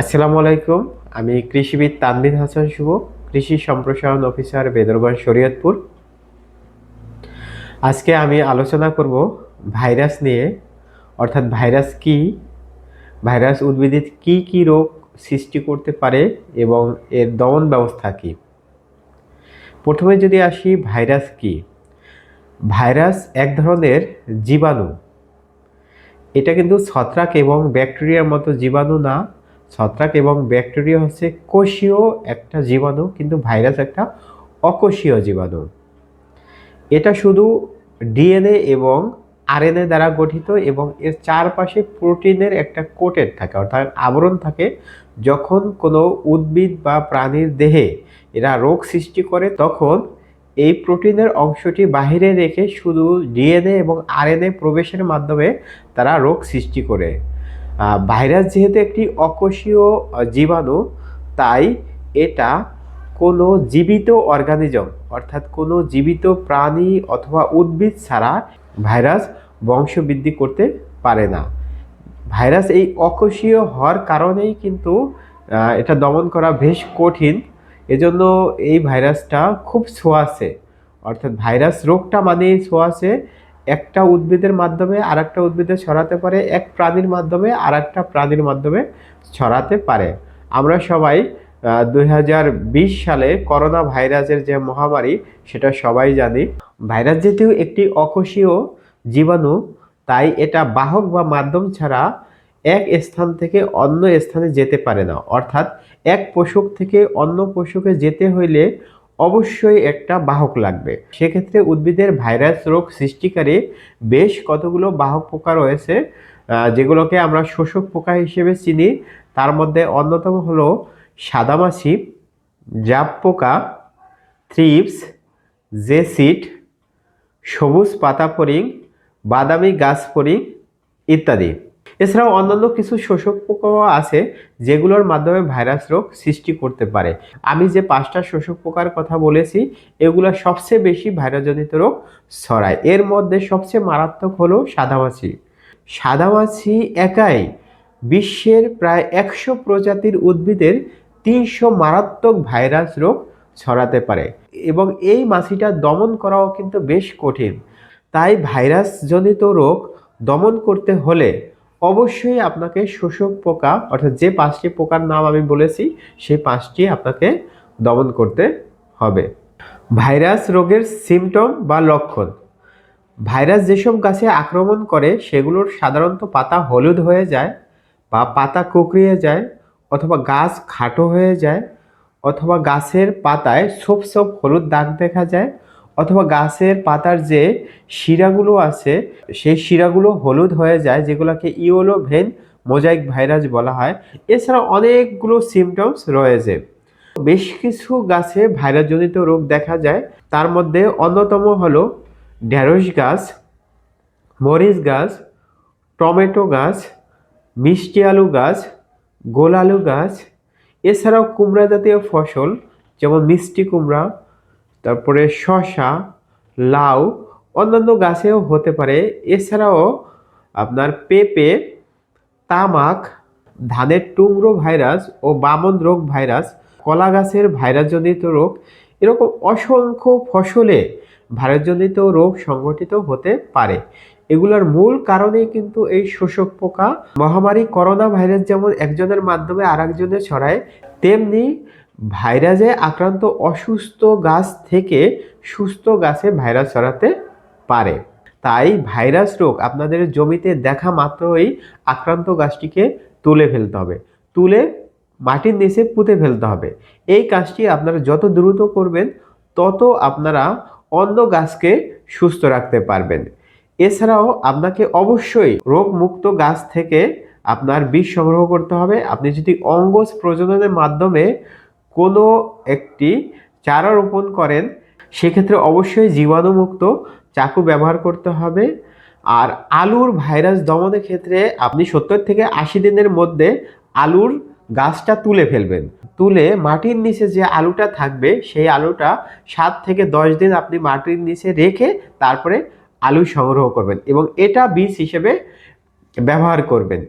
আসসালামু আলাইকুম। আমি কৃষিবিদ তানবির হাসান শুভ, কৃষি সম্প্রসারণ অফিসার বেদরগঞ্জ শরীয়তপুর। আজকে আমি আলোচনা করব ভাইরাস নিয়ে, অর্থাৎ ভাইরাস কি, ভাইরাস উদ্ভিদের কি কি রোগ সৃষ্টি করতে পারে এবং এর দমন ব্যবস্থা কি। প্রথমে যদি আসি, ভাইরাস কি? ভাইরাস এক ধরনের জীবাণু। এটা কিন্তু ছত্রাক এবং ব্যাকটেরিয়ার মতো জীবাণু না ছত্রাক এবং ব্যাকটেরিয়া হচ্ছে কোষীয় একটা জীবাণু, কিন্তু ভাইরাস একটা অকোষীয় জীবাণু। এটা শুধু ডিএনএ এবং আরএনএ দ্বারা গঠিত এবং এর চারপাশে প্রোটিনের একটা কোটেড থাকে, অর্থাৎ আবরণ থাকে। যখন কোনো উদ্ভিদ বা প্রাণীর দেহে এরা রোগ সৃষ্টি করে, তখন এই প্রোটিনের অংশটি বাহিরে রেখে শুধু ডিএনএ এবং আরএনএ প্রবেশের মাধ্যমে তারা রোগ সৃষ্টি করে। ভাইরাস যেহেতু একটি অকোষীয় জীবাণু, তাই এটা কোনো জীবিত অর্গানিজম, অর্থাৎ কোনো জীবিত প্রাণী অথবা উদ্ভিদ ছাড়া ভাইরাস বংশবৃদ্ধি করতে পারে না। ভাইরাস এই অকোষীয় হওয়ার কারণেই কিন্তু এটা দমন করা বেশ কঠিন। এজন্য এই ভাইরাসটা খুব ছোঁয়াছে অর্থাৎ ভাইরাস রোগটা মানে ছোঁয়াছে একটা উদ্ভিদের মাধ্যমে আর একটা উদ্ভিদে ছড়াতে পারে, এক প্রাণীর মাধ্যমে আর একটা প্রাণীর মাধ্যমে ছড়াতে পারে। আমরা সবাই দু হাজার বিশ সালে করোনা ভাইরাসের যে মহামারী, সেটা সবাই জানি। ভাইরাস যেহেতু একটি অকোষীয় জীবাণু, তাই এটা বাহক বা মাধ্যম ছাড়া এক স্থান থেকে অন্য স্থানে যেতে পারে না। অর্থাৎ এক পশুক থেকে অন্য পশুকে যেতে হইলে অবশ্যই একটা বাহক লাগবে। সেক্ষেত্রে উদ্ভিদের ভাইরাস রোগ সৃষ্টিকারী বেশ কতগুলো বাহক পোকা রয়েছে যেগুলোকে আমরা শোষক পোকা হিসেবে চিনি। তার মধ্যে অন্যতম হলো সাদামাছি জাপ পোকা, থ্রিপস, জেসিড, সবুজ পাতা ফড়িং, বাদামি গাছ ফড়িং ইত্যাদি। এছাড়াও অন্যান্য কিছু শোষক পোকাও আছে যেগুলোর মাধ্যমে ভাইরাস রোগ সৃষ্টি করতে পারে। আমি যে পাঁচটা শোষক পোকার কথা বলেছি, এগুলো সবচেয়ে বেশি ভাইরাসজনিত রোগ ছড়ায়। এর মধ্যে সবচেয়ে মারাত্মক হলো সাদামাছি। সাদামাছি একাই বিশ্বের প্রায় একশো প্রজাতির উদ্ভিদের তিনশো মারাত্মক ভাইরাস রোগ ছড়াতে পারে এবং এই মাছিটা দমন করাও কিন্তু বেশ কঠিন। তাই ভাইরাসজনিত রোগ দমন করতে হলে অবশ্যই আপনাকে শোষক পোকা, অর্থাৎ যে পাঁচটি পোকার নাম আমি বলেছি, সেই পাঁচটি আপনাকে দমন করতে হবে। ভাইরাস রোগের সিমটম বা লক্ষণ। ভাইরাস যেসব গাছে আক্রমণ করে, সেগুলোর সাধারণত পাতা হলুদ হয়ে যায় বা পাতা কুকড়িয়ে যায় অথবা গাছ খাটো হয়ে যায় অথবা গাছের পাতায় ছোপ ছোপ হলুদ দাগ দেখা যায়। অথবা গাছের পাতার যে শিরাগুলো আছে, সেই শিরাগুলো হলুদ হয়ে যায়, যেগুলোকে ইওলো ভেন মোজাইক ভাইরাস বলা হয়। এছাড়া অনেকগুলো সিমটমস রয়েছে। বেশ কিছু গাছে ভাইরাসজনিত রোগ দেখা যায়। তার মধ্যে অন্যতম হলো ঢেঁড়স গাছ, মরিচ গাছ, টমেটো গাছ, মিষ্টি আলু গাছ গোল আলু গাছ। এছাড়াও কুমড়া জাতীয় ফসল, যেমন মিষ্টি কুমড়া তারপরে শসা, লাউ, অন্যান্য গাছেও হতে পারে। এছাড়াও আপনার পেঁপে, তামাক, ধানের টুংরো ভাইরাস ও বামন রোগ ভাইরাস, কলা গাছের ভাইরাসজনিত রোগ, এরকম অসংখ্য ফসলে ভাইরাসজনিত রোগ সংঘটিত হতে পারে। এগুলোর মূল কারণেই কিন্তু এই শোষক পোকা। মহামারী করোনা ভাইরাস যেমন একজনের মাধ্যমে আরেকজনে ছড়ায়, তেমনি ভাইরাসে আক্রান্ত অসুস্থ গাছ থেকে সুস্থ গাছে ভাইরাস ছড়াতে পারে। তাই ভাইরাস রোগ আপনাদের জমিতে দেখা মাত্রই আক্রান্ত গাছটিকে তুলে ফেলতে হবে। তুলে মাটির নিচে পুঁতে ফেলতে হবে। এই কাজটি আপনারা যত দ্রুত করবেন, তত আপনারা অন্য গাছকে সুস্থ রাখতে পারবেন। এছাড়াও আপনাকে অবশ্যই রোগমুক্ত গাছ থেকে আপনার বীজ সংগ্রহ করতে হবে। আপনি যদি অঙ্গজ প্রজননের মাধ্যমে কোনো একটি চারা রোপণ করেন, সেক্ষেত্রে অবশ্যই জীবাণুমুক্ত চাকু ব্যবহার করতে হবে। আর আলুর ভাইরাস দমনের ক্ষেত্রে আপনি সত্তর থেকে আশি দিনের মধ্যে আলুর গাছটা তুলে ফেলবেন। তুলে মাটির নিচে যে আলুটা থাকবে, সেই আলুটা সাত থেকে দশ দিন আপনি মাটির নিচে রেখে তারপরে আলু সংগ্রহ করবেন এবং এটা বীজ হিসেবে ব্যবহার করবেন।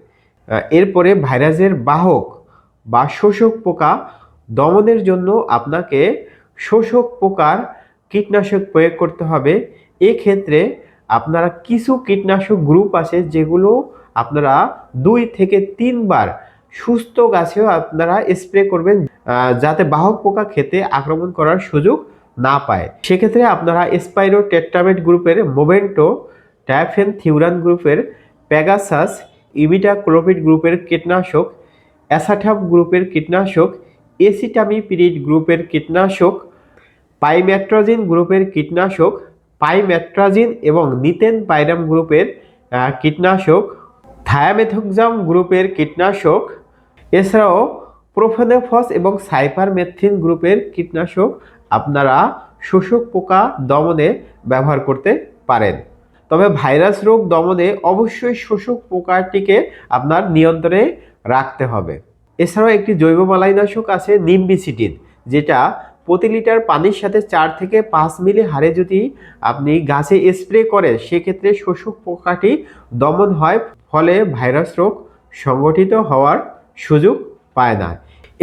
এরপরে ভাইরাসের বাহক বা শোষক পোকা দমনের জন্য আপনাকে শোষক পোকার কীটনাশক প্রয়োগ করতে হবে। এক্ষেত্রে আপনারা কিছু কীটনাশক গ্রুপ আছে যেগুলো আপনারা দুই থেকে তিনবার সুস্থ গাছেও আপনারা স্প্রে করবেন যাতে বাহক পোকা খেতে আক্রমণ করার সুযোগ না পায়। সেক্ষেত্রে আপনারা স্পাইরো টেট্রামেট গ্রুপের মোভেন্টো টাইফেন থিউরান গ্রুপের প্যাগাসাস ইমিটা ক্লোপিড গ্রুপের কীটনাশক, অ্যাসাঠাপ গ্রুপের কীটনাশক এসিটামিপিরিড গ্রুপের কীটনাশক পাইমেট্রাজিন গ্রুপের কীটনাশক পাইমেট্রাজিন এবং নিতেন পাইরাম গ্রুপের কীটনাশক থায়ামেথোক্সাম গ্রুপের কীটনাশক, এছাড়াও প্রোফেনেফস এবং সাইপারমেথিন গ্রুপের কীটনাশক আপনারা শোষক পোকা দমনে ব্যবহার করতে পারেন। তবে ভাইরাস রোগ দমনে অবশ্যই শোষক পোকাটিকে আপনার নিয়ন্ত্রণে রাখতে হবে। এছাড়াও একটি জৈব মালাইনাশক আছে নিম্বিসিটিন, যেটা প্রতি লিটার পানির সাথে চার থেকে পাঁচ মিলি হারে যদি আপনি গাছে স্প্রে করেন, সেক্ষেত্রে শোষক পোকাটি দমন হয়, ফলে ভাইরাস রোগ সংগঠিত হওয়ার সুযোগ পায় না।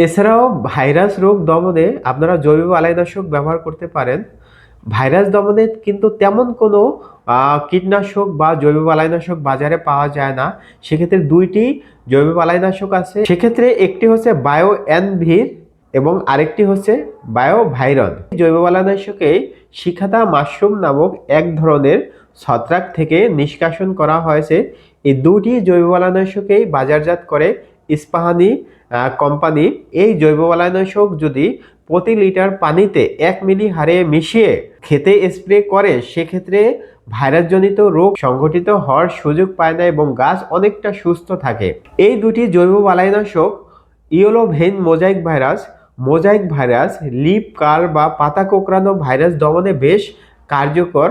এছাড়াও ভাইরাস রোগ দমনে আপনারা জৈব আলাইনাশক ব্যবহার করতে পারেন। ভাইরাস দমনে কিন্তু তেমন কোনো কীটনাশক বা জৈব বালাইনাশক বাজারে পাওয়া যায় না। সেক্ষেত্রে দুইটি জৈব বালাইনাশক আছে। সেক্ষেত্রে একটি হচ্ছে বায়ো অ্যানভির এবং আরেকটি হচ্ছে বায়ো ভাইরন। জৈব বালাইনাশকে শিখাতা মাশরুম নামক এক ধরনের ছত্রাক থেকে নিষ্কাশন করা হয়েছে। এই দুটি জৈব বালাইনাশকেই বাজারজাত করে ইস্পাহানি কোম্পানি। এই জৈব বালাইনাশক যদি প্রতি লিটার পানিতে এক মিলি হারে মিশিয়ে খেতে স্প্রে করে, সেক্ষেত্রে ভাইরাসজনিত রোগ সংঘটিত হওয়ার সুযোগ পায় না এবং গাছ অনেকটা সুস্থ থাকে। এই দুটি জৈব বালাইনাশক yellow vein mosaic virus mosaic virus, leaf curl বা পাতা কোঁকড়ানো ভাইরাস দমনে বেশ কার্যকর।